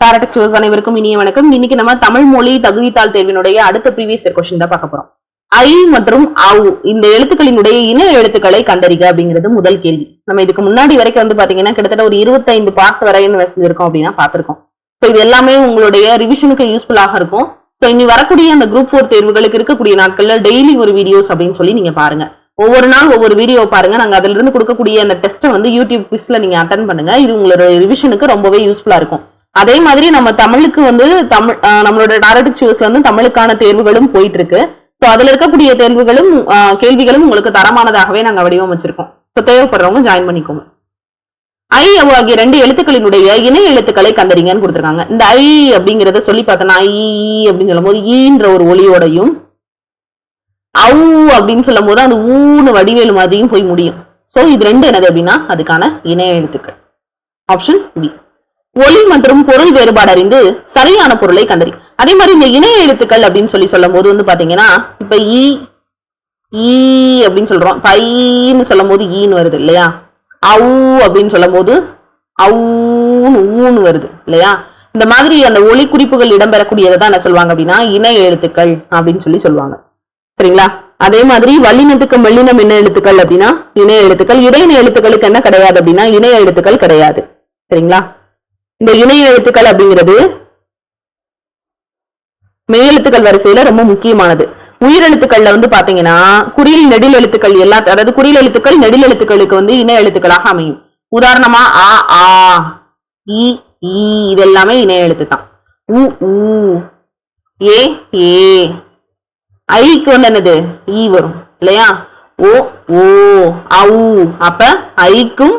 பாராட்டக் sous அனைவருக்கும் இனிய வணக்கம். இன்னைக்கு நம்ம தமிழ் மொழி தகுதித்தாள் தேர்வினுடைய அடுத்த ப்ரீவியஸ் கொஸ்டின் தான் பார்க்க போறோம். ஐ மற்றும் அவு இந்த எழுத்துக்களினுடைய இன எழுத்துக்களை கண்டறிக அப்படிங்கிறது முதல் கேள்வி. நம்ம இதுக்கு முன்னாடி வரைக்கும் வந்து பாத்தீங்கன்னா கிட்டத்தட்ட ஒரு இருபத்தைந்து பார்ட் வரைன்னு வசந்திருக்கோம் அப்படின்னா பார்த்திருக்கோம். சோ இது எல்லாமே உங்களுடைய ரிவிஷனுக்கு யூஸ்ஃபுல்லாக இருக்கும். சோ இனி வரக்கூடிய அந்த குரூப் ஃபோர் தேர்வுகளுக்கு இருக்கக்கூடிய நாட்கள்ல டெய்லி ஒரு வீடியோஸ் அப்படின்னு சொல்லி நீங்க பாருங்க. ஒவ்வொரு நாள் ஒவ்வொரு வீடியோ பாருங்க. நாங்க அதுல இருந்து கொடுக்கக்கூடிய அந்த டெஸ்ட்டை வந்து யூடியூப் குவிஸ்ல நீங்க அட்டன் பண்ணுங்க. இது உங்களோட ரிவிஷனுக்கு ரொம்பவே யூஸ்ஃபுல்லா இருக்கும். அதே மாதிரி நம்ம தமிழுக்கு வந்து தமிழ் நம்மளோட டாரக்ட் சூஸ்ல வந்து தமிழுக்கான தேர்வுகளும் போயிட்டு இருக்கு ஸோ அதுல இருக்கக்கூடிய தேர்வுகளும் கேள்விகளும் உங்களுக்கு தரமானதாகவே நாங்க வடிவமைச்சிருக்கோம். ஸோ தேவைப்படுறவங்க ஜாயின் பண்ணிக்கோங்க. ஐ ஆகிய ரெண்டு எழுத்துக்களினுடைய இணை எழுத்துக்களை கண்டறிங்கன்னு கொடுத்துருக்காங்க. இந்த ஐ அப்படிங்கறத சொல்லி பார்த்தோன்னா ஐ e, e அப்படின்னு சொல்லும் போது ஈன்ற ஒரு ஒளியோடையும் அவு அப்படின்னு சொல்லும் போது அந்த ஊன்னு வடிவேலு மாதிரியும் போய் முடியும். ஸோ இது ரெண்டு என்னது அப்படின்னா அதுக்கான இணைய எழுத்துக்கள். ஆப்ஷன் பி ஒளி மற்றும் பொருள் வேறுபாடு அறிந்து சரியான பொருளை கண்டறி. அதே மாதிரி இந்த இணைய எழுத்துக்கள் அப்படின்னு சொல்லி சொல்லும் போது வந்து பாத்தீங்கன்னா இப்ப ஈ ஈ அப்படின்னு சொல்றோம். பைன்னு சொல்லும் போது ஈன்னு வருது இல்லையா? அவு அப்படின்னு சொல்லும் போது அவுன்னு ஊன்னு வருது இல்லையா? இந்த மாதிரி அந்த ஒளி குறிப்புகள் இடம்பெறக்கூடியதை தான் என்ன சொல்லுவாங்க அப்படின்னா இணைய எழுத்துக்கள் அப்படின்னு சொல்லி சொல்லுவாங்க. சரிங்களா? அதே மாதிரி வல்லினத்துக்கு மெல்லினம் என்ன எழுத்துக்கள் அப்படின்னா இணைய எழுத்துக்கள். இடையின எழுத்துக்களுக்கு என்ன கிடையாது அப்படின்னா இணைய எழுத்துக்கள் கிடையாது. சரிங்களா? இந்த இணை எழுத்துக்கள் அப்படிங்கிறது மெய்யெழுத்துக்கள் வரிசையில ரொம்ப முக்கியமானது. உயிரெழுத்துக்கள்ல வந்து பாத்தீங்கன்னா குறியில் நெடில் எழுத்துக்கள் எல்லா அதாவது குறியில் எழுத்துக்கள் நெடில் எழுத்துக்களுக்கு வந்து இணைய எழுத்துக்களாக அமையும். உதாரணமா ஆ ஆ இ ஈ இது எல்லாமே எழுத்து தான் உ ஊ ஏ ஏ. ஐக்கு வந்து என்னது? ஈ வரும் இல்லையா? ஓ ஓ அவு அப்ப ஐக்கும்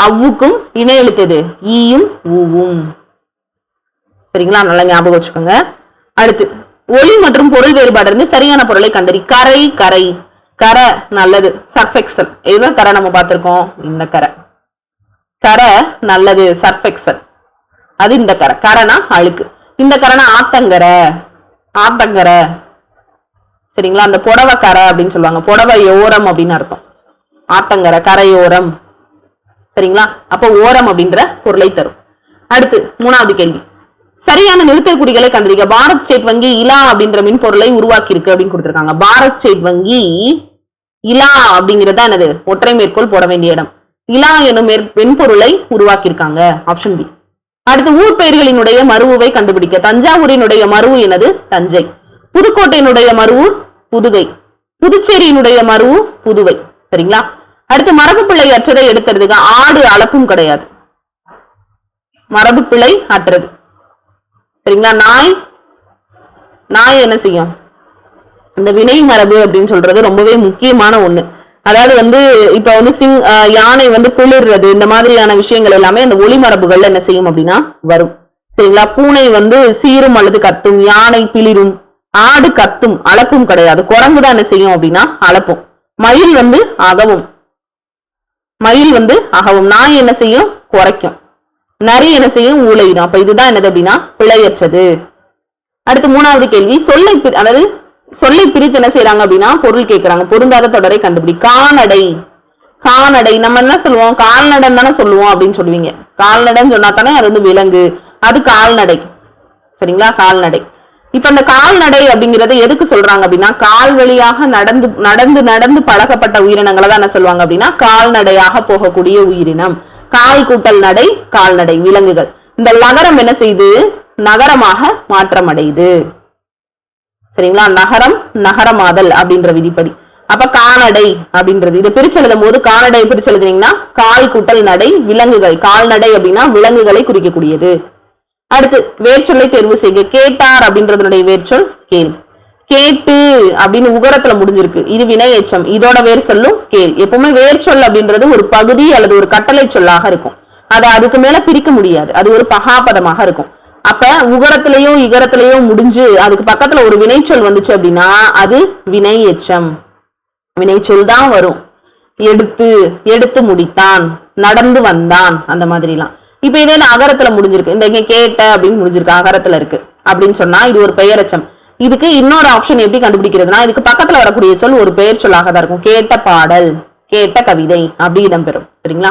அவ்வுக்கும் இணை எழுத்தது ஈயும் ஊவும். சரிங்களா? நல்லா ஞாபகம் வச்சுக்கோங்க. அடுத்து ஒளி மற்றும் பொருள் வேறுபாடு இருந்து சரியான பொருளை கண்டறி. கரை கரை. கரை நல்லது. சர்ஃபெக்சல். இதுதான் கரை நம்ம பார்த்துருக்கோம். இந்த கரை. கரை நல்லது. சர்ஃபெக்சல். அது இந்த கரை. கரைனா அழுக்கு. இந்த கரைனா ஆத்தங்கரை. ஆத்தங்கரை. சரிங்களா? அந்த புடவை கரை அப்படின்னு சொல்லுவாங்க. புடவை யோரம் அப்படின்னு அர்த்தம். ஆத்தங்கரை கரையோரம். சரிங்களா? அப்போ ஓரம் அப்படின்ற பொருளை தரும். அடுத்து மூணாவது கேள்வி. சரியான நிறுத்தல் குறிகளை கண்டறிக. பாரத் ஸ்டேட் வங்கி இலா அப்படின்ற மின் பொருளை உருவாக்கி இருக்கு அப்படின்னு கொடுத்திருக்காங்க. பாரத் ஸ்டேட் வங்கி இலா அப்படிங்கிறது என்னது? ஒற்றை மேற்கோள் போட வேண்டிய இடம். இலா எனும் மேற்- மென்பொருளை உருவாக்கியிருக்காங்க. ஆப்ஷன் பி அடுத்து ஊர் பெயர்களினுடைய மருவுவை கண்டுபிடிக்க. தஞ்சாவூரினுடைய மருவு எனது தஞ்சை. புதுக்கோட்டையினுடைய மருவு புதுகை. புதுச்சேரியினுடைய மருவு புதுவை. சரிங்களா? அடுத்து மரபு பிள்ளை அற்றதை எடுத்துறதுக்கு ஆடு அளப்பும் கிடையாது. மரபு பிழை அற்றது. சரிங்களா? நாய் நாய் என்ன செய்யும்? இந்த வினை மரபு அப்படின்னு சொல்றது ரொம்பவே முக்கியமான ஒண்ணு. அதாவது வந்து இப்ப வந்து சிங் யானை வந்து குளிர்றது இந்த மாதிரியான விஷயங்கள் எல்லாமே அந்த ஒளி மரபுகள்ல என்ன செய்யும் அப்படின்னா வரும். சரிங்களா? பூனை வந்து சீரும் அல்லது கத்தும் யானை பிளிரும் ஆடு கத்தும் அளப்பும் கிடையாது. குரங்கு தான் என்ன செய்யும் அப்படின்னா அளப்பும். மயில் வந்து அகவும். மயில் வந்து அகவும் நாய் என்ன செய்யும்? குறைக்கும். நரி என்ன செய்யும்? ஊழையிடும் அப்ப இதுதான் என்னது அப்படின்னா பிழையற்றது. அடுத்து மூணாவது கேள்வி சொல்லை அதாவது சொல்லை பிரித்து என்ன செய்யறாங்க அப்படின்னா பொருள் கேட்கறாங்க. பொருந்தாத தொடரை கண்டுபிடி. கால்நடை. கால்நடை நம்ம என்ன சொல்லுவோம்? கால்நடைன்னு தானே சொல்லுவோம் அப்படின்னு சொல்லுவீங்க. கால்நடைன்னு சொன்னா தானே அது வந்து விலங்கு. அது கால்நடை. சரிங்களா? கால்நடை. இப்ப அந்த கால்நடை அப்படிங்கறது எதுக்கு சொல்றாங்க அப்படின்னா கால் வழியாக நடந்து நடந்து நடந்து பழக்கப்பட்ட உயிரினங்களை தான் என்ன சொல்லுவாங்க அப்படின்னா கால்நடையாக போகக்கூடிய உயிரினம். கால் கூட்டல் நடை கால்நடை விலங்குகள். இந்த நகரம் என்ன செய்யுது நகரமாக மாற்றம் அடையுது சரிங்களா? நகரம் நகரமாதல் அப்படின்ற விதிப்படி. அப்ப கால்நடை அப்படின்றது. இதை பிரிச்சு எழுதும் போது கால்நடை பிரிச்சு எழுதுனீங்கன்னா கால் கூட்டல் நடை விலங்குகள். கால்நடை அப்படின்னா விலங்குகளை குறிக்கக்கூடியது. அடுத்து வேர்ச்சொல்லை தேர்வு செய்க. கேட்டார் அப்படின்றதனுடைய வேர்ச்சொல் கேள். கேட்டு அப்படின்னு உகரத்துல முடிஞ்சிருக்கு. இது வினை எச்சம் இதோட வேர் சொல்லும் கேள். எப்பவுமே வேர்ச்சொல் அப்படின்றது ஒரு பகுதி அல்லது ஒரு கட்டளை சொல்லாக இருக்கும். அதை அதுக்கு மேல பிரிக்க முடியாது. அது ஒரு பகாபதமாக இருக்கும். அப்ப உகரத்திலையும் இகரத்திலையும் முடிஞ்சு அதுக்கு பக்கத்துல ஒரு வினைச்சொல் வந்துச்சு அப்படின்னா அது வினை எச்சம் வினைச்சொல் தான் வரும். எடுத்து எடுத்து முடித்தான். நடந்து வந்தான். அந்த மாதிரிலாம். இப்ப இதே நான் அகரத்துல முடிஞ்சிருக்கு. இந்த இங்க கேட்ட அப்படின்னு முடிஞ்சிருக்கு. அகரத்துல இருக்கு. அப்படின்னு சொன்னா இது ஒரு பெயரச்சம். இதுக்கு இன்னொரு ஆப்ஷன் எப்படி கண்டுபிடிக்கிறதுனா இதுக்கு பக்கத்துல வரக்கூடிய சொல் ஒரு பெயர் சொல்லாக தான் இருக்கும். கேட்ட பாடல் கேட்ட கவிதை அப்படி இடம்பெறும் சரிங்களா?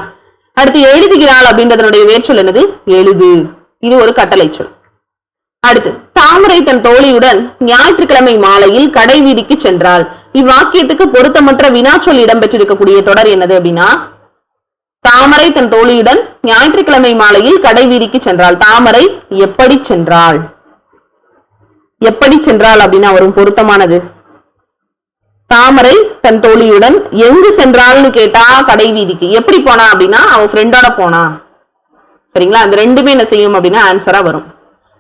அடுத்து எழுதுகிறாள் அப்படின்றதனுடைய வேர்ச்சொல் என்னது? எழுது. இது ஒரு கட்டளை சொல். அடுத்து தாமரை தன் தோழியுடன் ஞாயிற்றுக்கிழமை மாலையில் கடை வீதிக்கு சென்றாள். இவ்வாக்கியத்துக்கு பொருத்தமற்ற வினாச்சொல் இடம்பெற்றிருக்கக்கூடிய தொடர் என்னது அப்படின்னா தாமரை தன் தோழியுடன் ஞாயிற்றுக்கிழமை மாலையில் கடை வீதிக்கு சென்றாள். தாமரை எப்படி சென்றாள்? எப்படி சென்றாள் அப்படின்னா வரும் பொருத்தமானது. தாமரை தன் தோழியுடன் எங்கு சென்றாள்னு கேட்டா கடை வீதிக்கு. எப்படி போனா அப்படின்னா அவன் ஃப்ரெண்டோட போனா. சரிங்களா? அந்த ரெண்டுமே என்ன செய்யும் அப்படின்னா ஆன்சரா வரும்.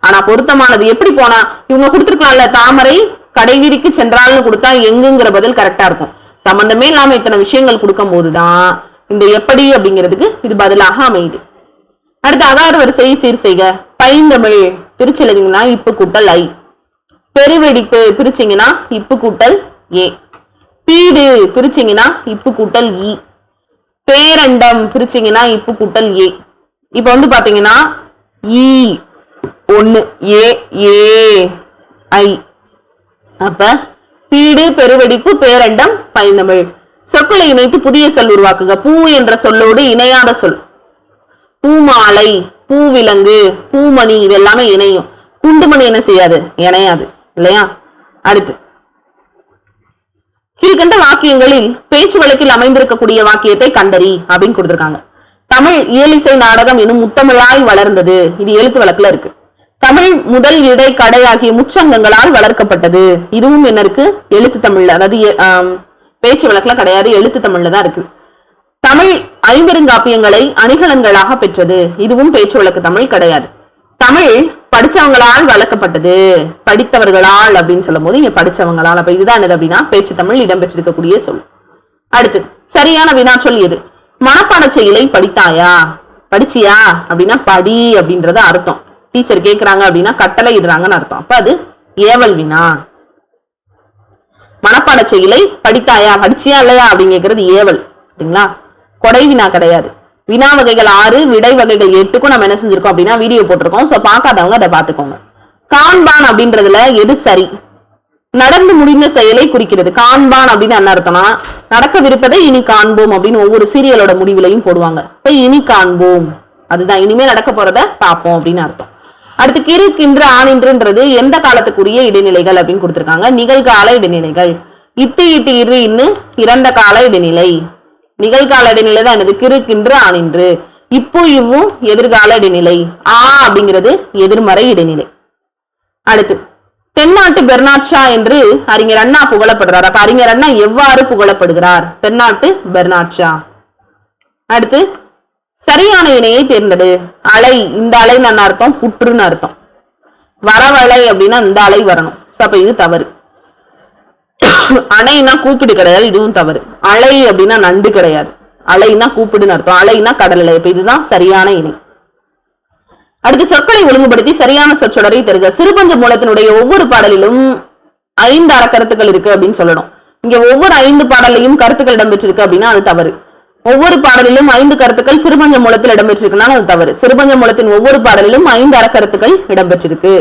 ஆனா பொருத்தமானது எப்படி போனா இவங்க கொடுத்துருக்கலாம்ல தாமரை கடை வீதிக்கு சென்றாள்னு கொடுத்தா எங்குங்கிற பதில் கரெக்டா இருக்கும். சம்பந்தமே இல்லாம இத்தனை விஷயங்கள் கொடுக்கும் போதுதான் இந்த எப்படி அப்படிங்கிறதுக்கு இது பதிலாக அமையுது. அடுத்து அகார வரிசை சீர் செய்க. பைந்தமிழ் பிரிச்சு இப்பு கூட்டல் ஐ. பெருவெடிப்பு பிரிச்சிங்கன்னா இப்பு கூட்டல் ஏ. பீடு பிரிச்சிங்கன்னா இப்பு கூட்டல் இ. பேரண்டம் பிரிச்சிங்கன்னா இப்பு கூட்டல் ஏ. இப்போ வந்து பாத்தீங்கன்னா இ ஒன்னு ஏ ஏ ஐ. அப்ப பீடு பெருவெடிப்பு பேரண்டம் பைந்தமிழ். சொற்களை இணைத்து புதிய சொல் உருவாக்குங்க. பூ என்ற சொல்லோடு இணையாத சொல். பூமாலை பூவிலங்கு பூமணி இது எல்லாமே இணையும். குண்டுமணி என்ன செய்யாது? இணையாது. இல்லையா? அடுத்து. கீழ்கண்ட வாக்கியங்களில் பேச்சு வழக்கில் அமைந்திருக்கக்கூடிய வாக்கியத்தை கண்டறி அப்படின்னு கொடுத்திருக்காங்க. தமிழ் இயலிசை நாடகம் எனும் முத்தமிழாய் வளர்ந்தது. இது எழுத்து வழக்குல இருக்கு. தமிழ் முதல் இடை கடை ஆகிய முச்சங்கங்களால் வளர்க்கப்பட்டது. இதுவும் என்ன இருக்கு? எழுத்து தமிழ் அதாவது பேச்சு வழக்குல கிடையாது எழுத்து தமிழ்ல தான் இருக்கு. தமிழ் ஐம்பெருங்காப்பியங்களை அணிகலன்களாக பெற்றது. இதுவும் பேச்சு வழக்கு தமிழ் கிடையாது. தமிழ் படிச்சவங்களால் வளர்க்கப்பட்டது. படித்தவர்களால் அப்படின்னு சொல்லும் போது இங்க படிச்சவங்களால். அப்ப இதுதான் என்னது அப்படின்னா பேச்சு தமிழ் இடம்பெற்றிருக்கக்கூடிய சொல். அடுத்து சரியான வினாச்சொல் எது? மனப்பாட செயலை படித்தாயா? படிச்சியா? அப்படின்னா படி அப்படின்றது அர்த்தம். டீச்சர் கேக்குறாங்க அப்படின்னா கட்டளை இடுறாங்கன்னு அர்த்தம். அப்ப அது ஏவல் வினா. மனப்பாட செயலை படித்தாயா படிச்சியா இல்லையா அப்படிங்கிறது ஏவல் சரிங்களா? கொடை வினா கிடையாது. வினா வகைகள் ஆறு விடை வகைகள் எட்டுக்கும் நம்ம என்ன செஞ்சிருக்கோம் அப்படின்னா வீடியோ போட்டிருக்கோம். சோ பார்க்காதவங்க அதை பார்த்துக்கோங்க. காண்பான் அப்படின்றதுல எது சரி? நடந்து முடிந்த செயலை குறிக்கிறது. காண்பான் அப்படின்னு என்ன அர்த்தம்னா நடக்கவிருப்பதை இனி காண்போம் அப்படின்னு ஒவ்வொரு சீரியலோட முடிவுலையும் போடுவாங்க. இப்ப இனி காண்போம். அதுதான். இனிமே நடக்க போறத பார்ப்போம் அப்படின்னு அர்த்தம். அடுத்து கிறுக்கின்று ஆனின்றுன்றது எந்த காலத்துக்குரிய இடைநிலைகள் அப்படின்னு கொடுத்துருக்காங்க. நிகழ்கால இடைநிலைகள். இட்டு இட்டு இரு இன்னு இறந்த கால இடைநிலை. நிகழ்கால இடைநிலை தான் என்னது? கிறுக்கின்று ஆனின்று இப்போ இவ்வும் எதிர்கால இடைநிலை. ஆ அப்படிங்கிறது எதிர்மறை இடைநிலை. அடுத்து தென்னாட்டு பெர்னாட்ஷா என்று அறிஞர் அண்ணா புகழப்படுறார். அப்ப அறிஞர் அண்ணா எவ்வாறு புகழப்படுகிறார்? தென்னாட்டு பெர்னாட்ஷா அடுத்து சரியான இணையை தேர்ந்தெடு. அலை இந்த அலைன்னு என்ன அர்த்தம் புற்றுன்னு அர்த்தம். வரவலை அப்படின்னா இந்த அலை வரணும். ஸோ அப்ப இது தவறு. அணைனா கூப்பிடு கிடையாது இதுவும் தவறு. அலை அப்படின்னா நண்டு கிடையாது. அலைனா கூப்பிடுன்னு அர்த்தம். அலைனா கடல் அலை. இப்ப இதுதான் சரியான இணை. அடுத்து சொற்களை ஒழுங்குபடுத்தி சரியான சொற்றொடரை தருக. சிறுபஞ்ச மூலத்தினுடைய ஒவ்வொரு பாடலிலும் ஐந்து அறக்கருத்துக்கள் இருக்கு அப்படின்னு சொல்லணும். இங்க ஒவ்வொரு ஐந்து பாடலையும் கருத்துக்கள் இடம்பெற்றிருக்கு அப்படின்னா அது தவறு. ஒவ்வொரு பாடலிலும் ஐந்து கருத்துக்கள் சிறுபஞ்ச மூலத்தில் இடம்பெற்றிருக்குன்னா அது தவறு. சிறுபஞ்ச மூலத்தின் ஒவ்வொரு பாடலிலும் ஐந்து அறக்கருத்துக்கள் இடம்பெற்றிருக்கு.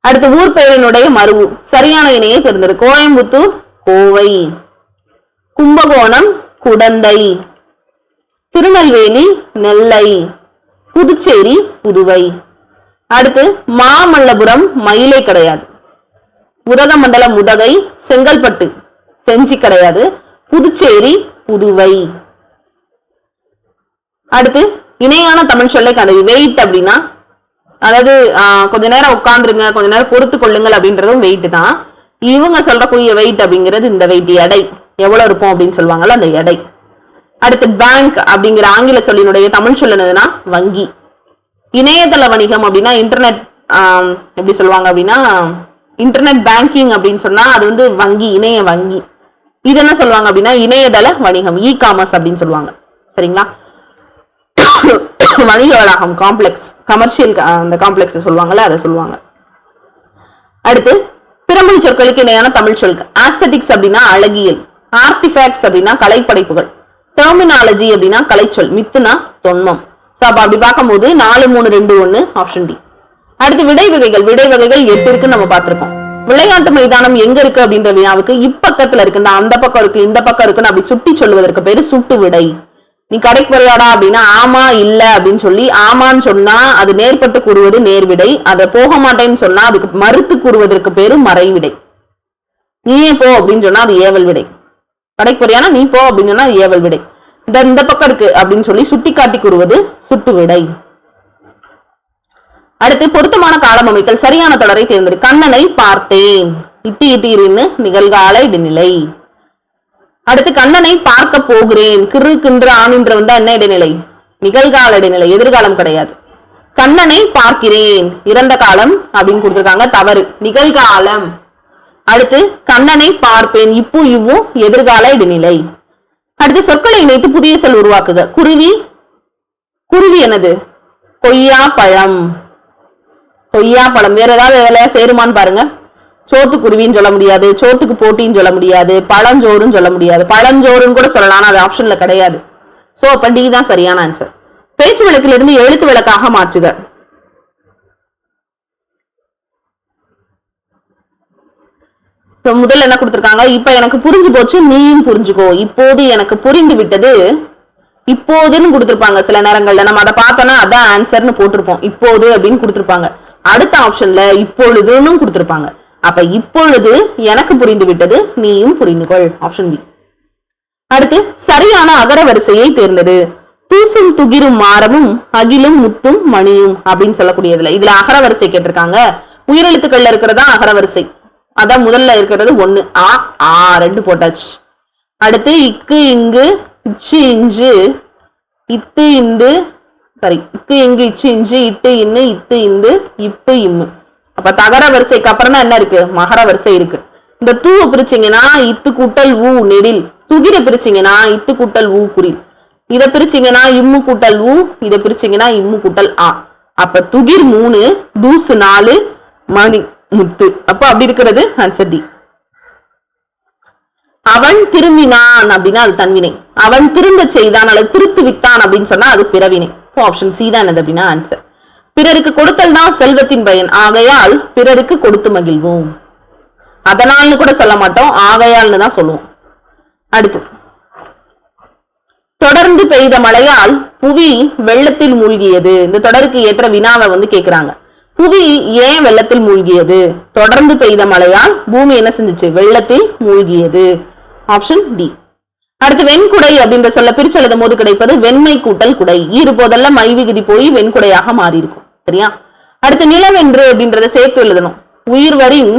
அடுத்து ஊர் பெயரினுடைய மருவு சரியான இணையை தேர்ந்தெடு கோயம்புத்தூர் கோவை. கும்பகோணம் குடந்தை. திருநெல்வேலி நெல்லை. புதுச்சேரி புதுவை. அடுத்து மாமல்லபுரம் மயிலை கிடையாது. உதகமண்டலம் உதகை செங்கல்பட்டு செஞ்சி கிடையாது. புதுச்சேரி புதுவை. அடுத்து இணையான தமிழ் சொல்லை கதவி வெயிட் அப்படின்னா அதாவது கொஞ்ச நேரம் உட்காந்துருங்க கொஞ்ச நேரம் பொறுத்து கொள்ளுங்கள் அப்படின்றதும் வெயிட் தான். இவங்க சொல்றக்கூடிய வெயிட் அப்படிங்கிறது இந்த வெயிட் எடை. எவ்வளவு இருக்கும் அப்படின்னு சொல்லுவாங்கல்ல அந்த எடை. அடுத்து பேங்க் அப்படிங்கிற ஆங்கில சொல்லினுடைய தமிழ் சொல்லுனதுன்னா வங்கி. இணையதள வணிகம் அப்படின்னா இன்டர்நெட் எப்படி சொல்லுவாங்க அப்படின்னா இன்டர்நெட் பேங்கிங் அப்படின்னு சொன்னா அது வந்து வங்கி இணைய வங்கி. இது என்ன சொல்லுவாங்க அப்படின்னா இணையதள வணிகம் இ காமர்ஸ் அப்படின்னு சொல்லுவாங்க. சரிங்களா? வணிக வளாகம் காம்ப்ளெக்ஸ் கமர்ஷியல் அந்த காம்ப்ளெக்ஸ் சொல்லுவாங்கல்ல அதை சொல்லுவாங்க. அடுத்து பிறமொழி சொற்களுக்கு இணையான தமிழ் சொற்கள் ஆஸ்தட்டிக்ஸ் அப்படின்னா அழகியல் ஆர்டிஃபேக்ட்ஸ் அப்படின்னா கலைப்படைப்புகள் டெர்மினாலஜி அப்படின்னா கலைச்சொல் மித்துனா தொன்மம். ஸோ அப்போ அப்படி பார்க்கும்போது நாலு மூணு ரெண்டு ஒன்று ஆப்ஷன் டி அடுத்து விடை வகைகள் விடை வகைகள் எட்டு இருக்குன்னு நம்ம பார்த்துருக்கோம். விளையாட்டு மைதானம் எங்க இருக்கு அப்படின்ற வினாவுக்கு இப்பக்கத்துல இருக்கு இந்த அந்த பக்கம் இருக்கு இந்த பக்கம் இருக்குன்னு அப்படி சுட்டி சொல்லுவதற்கு பேரு சுட்டு விடை. நீ கடைக்கு போறியாடா அப்படின்னா ஆமா இல்ல அப்படின்னு சொல்லி ஆமான்னு சொன்னா அது நேர்பட்டு கூறுவது நேர்விடை. அதை போக மாட்டேன்னு சொன்னா அதுக்கு மறுத்து கூறுவதற்கு பேரு மறைவிடை. நீயே போ அப்படின்னு சொன்னா அது ஏவல் விடை. கடைக்கு போறியானா நீ போ அப்படின்னு சொன்னா அது ஏவல் விடை. இந்த இந்த பக்கம் இருக்கு அப்படின்னு சொல்லி சுட்டி காட்டி கூறுவது சுட்டு விடை. அடுத்து பொருத்தமான காலம் அமைத்தல். சரியான தொடரை தேர்ந்தெடு. கண்ணனை பார்த்தேன். இட்டி இட்டீரின்னு நிகழ்கால இடைநிலை. அடுத்து கண்ணனை பார்க்க போகிறேன். கிறு கின்று ஆணின்ற வந்தா என்ன இடைநிலை? நிகழ்கால இடைநிலை. எதிர்காலம் கிடையாது. கண்ணனை பார்க்கிறேன். இறந்த காலம் அப்படின்னு கொடுத்துருக்காங்க. தவறு. நிகழ்காலம். அடுத்து கண்ணனை பார்ப்பேன். இப்போ இவ்வும் எதிர்கால இடைநிலை. அடுத்து சொற்களை இணைத்து புதிய சொல் உருவாக்குக. குருவி. குருவி என்னது? கொய்யா பழம். கொய்யா பழம். வேற ஏதாவது எதுலையா சேருமான்னு பாருங்க. சோத்துக்குருவின்னு சொல்ல முடியாது. சோத்துக்கு போட்டின்னு சொல்ல முடியாது. பழஞ்சோறுன்னு சொல்ல முடியாது. பழஞ்சோறுன்னு கூட சொல்லலாம் ஆனா அது ஆப்ஷன்ல கிடையாது. சோ அப்போ டி தான் சரியான ஆன்சர் பேச்சு விளக்கிலிருந்து எழுத்து விளக்காக மாற்றுக. இப்ப முதல்ல என்ன கொடுத்துருக்காங்க? இப்ப எனக்கு புரிஞ்சு போச்சு நீயும் புரிஞ்சுக்கோ. இப்போது எனக்கு புரிந்து விட்டது இப்போதுன்னு கொடுத்துருப்பாங்க சில நேரங்கள்ல. நம்ம அதை பார்த்தோன்னா அதான் ஆன்சர்னு போட்டிருப்போம். இப்போது அப்படின்னு கொடுத்துருப்பாங்க. அடுத்த ஆப்ஷன்ல இப்பொழுதுன்னு கொடுத்துருப்பாங்க. அப்ப இப்பொழுது எனக்கு புரிந்து விட்டது நீயும் புரிந்து கொள். ஆப்ஷன் பி அடுத்து சரியான அகர வரிசையை தேர்ந்தது தூசும் துகிரும் மாறமும் அகிலும் முத்தும் மணியும் அப்படின்னு சொல்லக்கூடியதுல. இதுல அகர வரிசை கேட்டிருக்காங்க. உயிரெழுத்துக்கள்ல இருக்கிறதா அகர வரிசை. அதான் முதல்ல இருக்கிறது ஒண்ணு. ஆ ஆ ரெண்டு போட்டாச்சு. அடுத்து இக்கு இங்கு இச்சு இஞ்சு இத்து இந்து சாரி இக்கு இங்கு இச்சு இஞ்சு இட்டு இன்னு இத்து இந்து இப்பு இம்மு. அப்ப தகர வரிசைக்கு அப்புறம் தான் என்ன இருக்கு? மகர வரிசை இருக்கு. இந்த தூவை பிரிச்சீங்கன்னா இத்து கூட்டல் ஊ நெடில். துகிர பிரிச்சீங்கன்னா இத்து கூட்டல் ஊ குறில். இத பிரிச்சீங்கன்னா இம்மு கூட்டல் ஊ இத பிரிச்சீங்கன்னா இம்மு கூட்டல் ஆ. அப்ப துகிர் மூணு தூசு நாலு மணி முத்து. அப்ப அப்படி இருக்கிறது ஆன்சர் டி அவன் திரும்பினான் அப்படின்னா அது தன்வினை. அவன் திருந்த செய்தான் அல்லது திருத்து வித்தான் அப்படின்னு சொன்னா அது பிறவினை. ஆப்ஷன் சி தான் என்னது அப்படின்னா ஆன்சர் பிறருக்கு கொடுத்தல் தான் செல்வத்தின் பயன். ஆகையால் பிறருக்கு கொடுத்து மகிழ்வோம். அதனால்னு கூட சொல்ல மாட்டோம். ஆகையால்னு தான் சொல்லுவோம். அடுத்து. தொடர்ந்து பெய்த மழையால் புவி வெள்ளத்தில் மூழ்கியது. இந்த தொடருக்கு ஏற்ற வினாவை வந்து கேட்கிறாங்க புவி ஏன் வெள்ளத்தில் மூழ்கியது? தொடர்ந்து பெய்த மழையால் பூமி என்ன செஞ்சிச்சு? வெள்ளத்தில் மூழ்கியது. ஆப்ஷன் டி அடுத்து வெண்குடை அப்படின்ற சொல்ல பிரிச்சு எழுதும் போது கிடைப்பது வெண்மை கூட்டல் குடை. ஈறு போதெல்லாம் மை விகுதி போய் வெண்குடையாக மாறி இருக்கும் சரியா? அடுத்து நிலவென்று அப்படின்றத சேர்த்து எழுதணும். உயிர்வரின்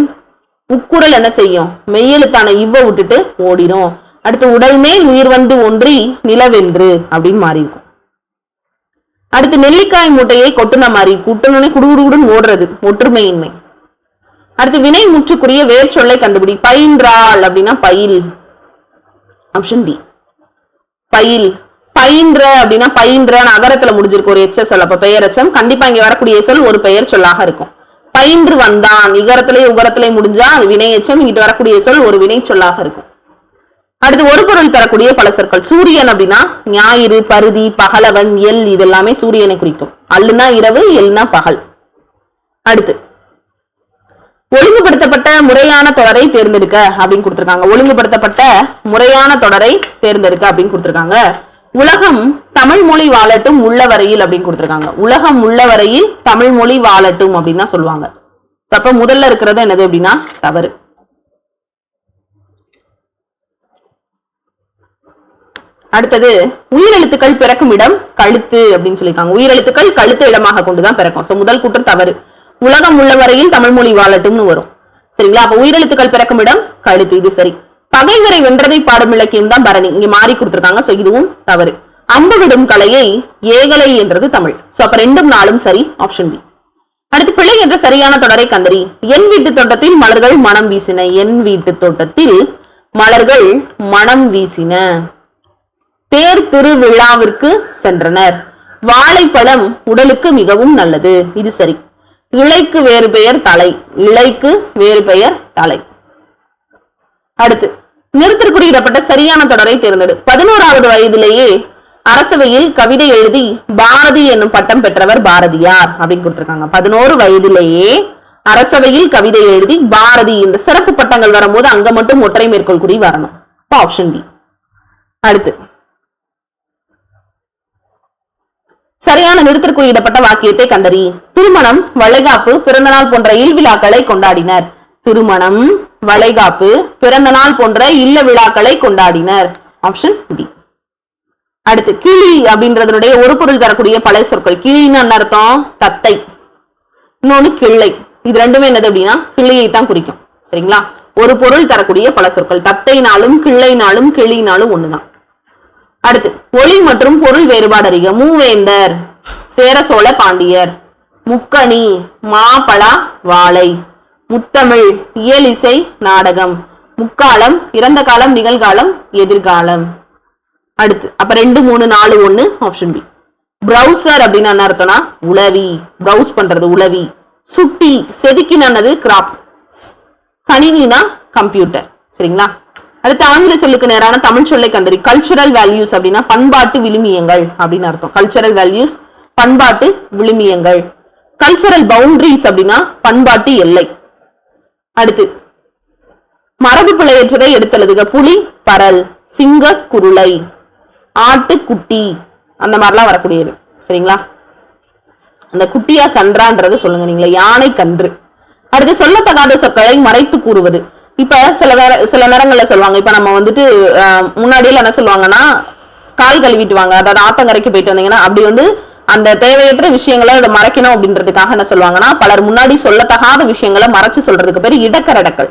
உக்குரல் என்ன செய்யும்? மெய்யெழுத்தான இவ்வ விட்டுட்டு ஓடிடும் அடுத்து உடல் மேல் உயிர் வந்து ஒன்றி நிலவென்று அப்படின்னு மாறி இருக்கும் அடுத்து நெல்லிக்காய் மூட்டையை கொட்டுன மாதிரி குட்டணுனே குடுகுடுன்னு ஓடுறது ஒற்றுமையின்மை. அடுத்து வினை முற்றுக்குரிய வேர் சொல்லை கண்டுபிடி பயின்றாள் அப்படின்னா பயில். ஆப்ஷன் டி பயில் பயின்ற அப்படின்னா பயின்ற நகரத்துல முடிஞ்சிருக்கு ஒரு எச்ச சொல். அப்ப பெயரச்சம் கண்டிப்பா இங்க வரக்கூடிய சொல் ஒரு பெயர் சொல்லாக இருக்கும். பயின்று வந்தான் இகரத்திலே உகரத்திலே முடிஞ்சா அது வினை எச்சம் இங்கிட்டு வரக்கூடிய சொல் ஒரு வினை சொல்லாக இருக்கும். அடுத்து ஒரு பொருள் தரக்கூடிய பல சொற்கள். சூரியன் அப்படின்னா ஞாயிறு பருதி பகலவன் எல் இதெல்லாமே சூரியனை குறிக்கும். அல்லுனா இரவு எல்னா பகல். அடுத்து ஒழுங்குபடுத்தப்பட்ட முறையான தொடரை தேர்ந்தெடுக்க அப்படின்னு கொடுத்திருக்காங்க. ஒழுங்குபடுத்தப்பட்ட முறையான தொடரை தேர்ந்தெடுக்க அப்படின்னு கொடுத்திருக்காங்க. உலகம் தமிழ் மொழி வாழட்டும் உள்ள வரையில் அப்படின்னு கொடுத்திருக்காங்க. உலகம் உள்ள வரையில் தமிழ் மொழி வாழட்டும் அப்படின்னு தான் சொல்லுவாங்க. அப்ப முதல்ல இருக்கிறது என்னது அப்படின்னா தவறு. அடுத்தது உயிரெழுத்துக்கள் பிறக்கும் இடம் கழுத்து அப்படின்னு சொல்லியிருக்காங்க. உயிரெழுத்துக்கள் கழுத்து இடமாக கொண்டுதான் பிறக்கும். சோ முதல் கூற்று தவறு. உலகம் உள்ள வரையில் தமிழ் மொழி வாழட்டும்னு வரும். சரிங்களா? அப்ப உயிரெழுத்துக்கள் பிறக்கும் இடம் கழுத்து. இது சரி. பகைவரை வென்றதை பாடும் இலக்கியம் தான் பரணி. இங்க மாறி கொடுத்துருக்காங்க. சோ இதுவும் தவறு. அம்பு விடும் கலையை ஏகலை என்றது தமிழ். சோ அப்ப ரெண்டும் நாளும் சரி. ஆப்ஷன் பி அடுத்து பிள்ளை என்ற சரியான தொடரை கந்தறி என் வீட்டு தோட்டத்தில் மலர்கள் மனம் வீசின. என் வீட்டு தோட்டத்தில் மலர்கள் மனம் வீசின. தேர் திருவிழாவிற்கு சென்றனர். வாழைப்பழம் உடலுக்கு மிகவும் நல்லது. இது சரி. இலைக்கு வேறு பெயர் தலை. இலைக்கு வேறு பெயர் தலை. அடுத்து நிறுத்திற்குறியிடப்பட்ட சரியான தொடரை தேர்ந்தெடு. பதினோராவது வயதிலேயே அரசவையில் கவிதை எழுதி பாரதி என்னும் பட்டம் பெற்றவர் பாரதியார் அப்படின்னு கொடுத்திருக்காங்க. பதினோரு வயதிலேயே அரசவையில் கவிதை எழுதி பாரதி இந்த சிறப்பு பட்டங்கள் வரும்போது அங்க மட்டும் ஒற்றை மேற்கோள் குறி வரணும். ஆப்ஷன் டி அடுத்து சரியான நிறுத்தற்குறியிடப்பட்ட வாக்கியத்தை கண்டறி. திருமணம் வளைகாப்பு பிறந்தநாள் போன்ற இல் விழாக்களை கொண்டாடினர். திருமணம் வளைகாப்பு பிறந்தநாள் போன்ற இல்ல விழாக்களை கொண்டாடினர். ஆப்ஷன் டி அடுத்து கிளி அப்படின்றதனுடைய ஒரு பொருள் தரக்கூடிய பழைய சொற்கள். கிளின்னு என்ன அர்த்தம்? தத்தை. இன்னொன்னு கிள்ளை. இது ரெண்டுமே என்னது அப்படின்னா கிள்ளையை தான் குறிக்கும். சரிங்களா? ஒரு பொருள் தரக்கூடிய பல சொற்கள். தத்தைனாலும் கிள்ளைனாலும் கிளினாலும் ஒண்ணுதான். அடுத்து ஒளி மற்றும் பொருள் வேறுபாடு அறிக. மூவேந்தர் சேர சோழ பாண்டியர் முக்கணி மாப்பழா வாழை முத்தமிழ் இயலிசை நாடகம் முக்காலம் இறந்த காலம் நிகழ்காலம் எதிர்காலம். அடுத்து அப்ப ரெண்டு மூணு நாலு ஒண்ணு ஆப்ஷன் பி ப்ரௌசர் அப்படின்னு என்ன அர்த்தம்னா உளவி. ப்ரௌஸ் பண்றது உளவி. சுட்டி செதுக்கினது கிராப் கணினினா கம்ப்யூட்டர் சரிங்களா? அடுத்து ஆங்கில சொல்லுக்கு நேரான தமிழ் சொல்லை கண்டறி. கல்ச்சுரல் வேல்யூஸ் அப்படின்னா பண்பாட்டு விழுமியங்கள் அப்படின்னு அர்த்தம். கல்ச்சுரல் வேல்யூஸ் பண்பாட்டு விழுமியங்கள். கல்ச்சுரல் பவுண்டரிஸ் அப்படின்னா பண்பாட்டு எல்லை. அடுத்து மரபு பிழையற்றதை எடுத்தெழுதுக. புலி பரல் சிங்க குருளை ஆட்டுக்குட்டி அந்த மாதிரிலாம் வரக்கூடியது. சரிங்களா? அந்த குட்டியா கன்றான்றது சொல்லுங்க நீங்களே. யானை கன்று. அடுத்து சொல்லத்தகாத சொற்களை மறைத்து கூறுவது. இப்ப சில வேற சில நேரங்கள்ல சொல்லுவாங்க. இப்ப நம்ம வந்துட்டு முன்னாடியில என்ன சொல்லுவாங்கன்னா கால் கழுவிட்டு வாங்க அதாவது ஆத்தங்கரைக்கு போயிட்டு வந்தீங்கன்னா அப்படி வந்து அந்த தேவையற்ற விஷயங்களை அதை மறைக்கணும் அப்படின்றதுக்காக என்ன சொல்லுவாங்கன்னா பலர் முன்னாடி சொல்லத்தகாத விஷயங்களை மறைச்சு சொல்றதுக்கு பேர் இடக்கரடக்கள்